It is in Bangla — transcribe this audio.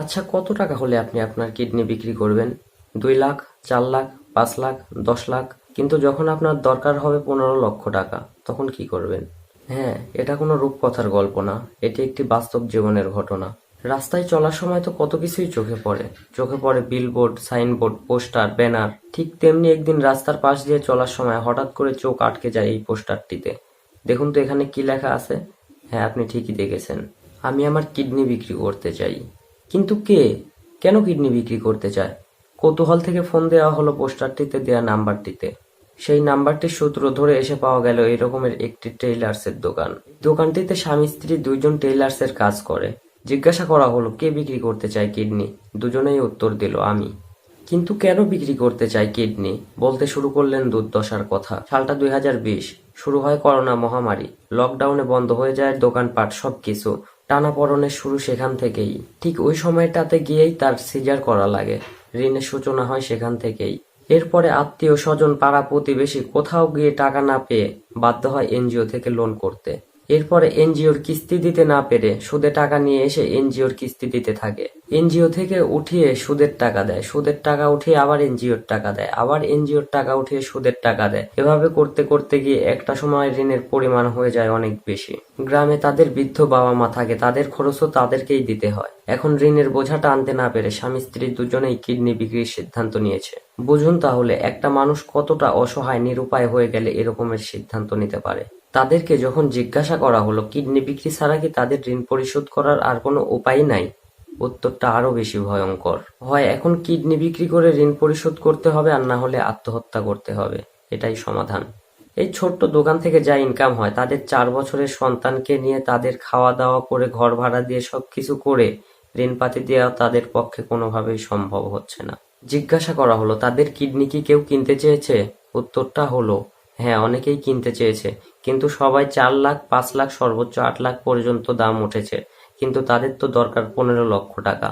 আচ্ছা কত টাকা হলে আপনি আপনার কিডনি বিক্রি করবেন? দুই লাখ, চার লাখ, পাঁচ লাখ, দশ লাখ? কিন্তু যখন আপনার দরকার হবে পনেরো লক্ষ টাকা, তখন কি করবেন? হ্যাঁ এটা কোনো রূপকথার গল্প না। এটি একটি বাস্তব জীবনের ঘটনা। রাস্তায় চলার সময় তো কত কিছুই চোখে পড়ে। চোখে পড়ে বিলবোর্ড সাইনবোর্ড পোস্টার ব্যানার ঠিক তেমনি একদিন রাস্তার পাশ দিয়ে চলার সময় হঠাৎ করে চোখ আটকে যায় এই পোস্টারটিতে দেখুন তো এখানে কি লেখা আছে? হ্যাঁ আপনি ঠিকই দেখেছেন। আমি আমার কিডনি বিক্রি করতে চাই। কিন্তু কে? কেন কিডনি বিক্রি করতে চায়? কৌতূহল থেকে ফোন দেওয়া হলো পোস্টারটিতে দেওয়া নাম্বারটিতে। সেই নাম্বারটির সূত্র ধরে এসে পাওয়া গেল এই রকমের একটি টেইলার্সের দোকান। দোকানটিতে স্বামী, স্ত্রী দুইজন টেইলার্সের কাজ করে। জিজ্ঞাসা করা হলো, কে বিক্রি করতে চায় কিডনি? দুজনেই উত্তর দিল, আমি। কিন্তু কেন বিক্রি করতে চাই কিডনি? বলতে শুরু করলেন দুর্দশার কথা। সালটা দুই হাজার বিশ, শুরু হয় করোনা মহামারী। লকডাউনে বন্ধ হয়ে যায় দোকানপাট সবকিছু। টানাপড়নের শুরু সেখান থেকেই। ঠিক ওই সময়টাতে গিয়েই তার সিজার করা লাগে। ঋণের সূচনা হয় সেখান থেকেই। এরপরে আত্মীয় স্বজন পাড়া প্রতিবেশী কোথাও গিয়ে টাকা না পেয়ে বাধ্য হয় এনজিও থেকে লোন করতে। এরপরে এনজিওর কিস্তি দিতে না পেরে সুদে টাকা নিয়ে এসে এনজিওর কিস্তি দিতে থাকে। এনজিও থেকে উঠিয়ে সুদের টাকা দেয়। সুদের টাকা উঠিয়ে আবার এনজিওর টাকা দেয়। আবার এনজিওর টাকা উঠিয়ে সুদের টাকা দেয়। এভাবে করতে করতে গিয়ে একটা সময় ঋণের পরিমাণ হয়ে যায় অনেক বেশি। গ্রামে তাদের বৃদ্ধ বাবা মা থাকে। তাদের খরচও তাদেরকেই দিতে হয়। এখন ঋণের বোঝাটা আনতে না পেরে স্বামী স্ত্রী দুজনেই কিডনি বিক্রির সিদ্ধান্ত নিয়েছে। বুঝুন তাহলে, একটা মানুষ কতটা অসহায়, নিরুপায় হয়ে গেলে এরকমের সিদ্ধান্ত নিতে পারে। তাদেরকে যখন জিজ্ঞাসা করা হলো, কিডনি বিক্রি ছাড়া কি তাদের ঋণ পরিশোধ করার আর কোনো উপায় নাই? উত্তরটা আরও বেশি ভয়ঙ্কর। হয় এখন কিডনি বিক্রি করে ঋণ পরিশোধ করতে হবে, আর না হলে আত্মহত্যা করতে হবে। এটাই সমাধান। এই ছোট্ট দোকান থেকে যা ইনকাম হয়, তাদের চার বছরের সন্তানকে নিয়ে তাদের খাওয়া দাওয়া করে, ঘর ভাড়া দিয়ে সবকিছু করে, ঋণপাতি দেওয়া তাদের পক্ষে কোনোভাবেই সম্ভব হচ্ছে না। জিজ্ঞাসা করা হলো, তাদের কিডনি কি কেউ কিনতে চেয়েছে? উত্তরটা হলো হ্যাঁ অনেকেই কিনতে চেয়েছে, কিন্তু সবাই চার লাখ, পাঁচ লাখ, সর্বোচ্চ আট লাখ পর্যন্ত দাম উঠেছে, কিন্তু তাদের তো দরকার পনেরো লক্ষ টাকা।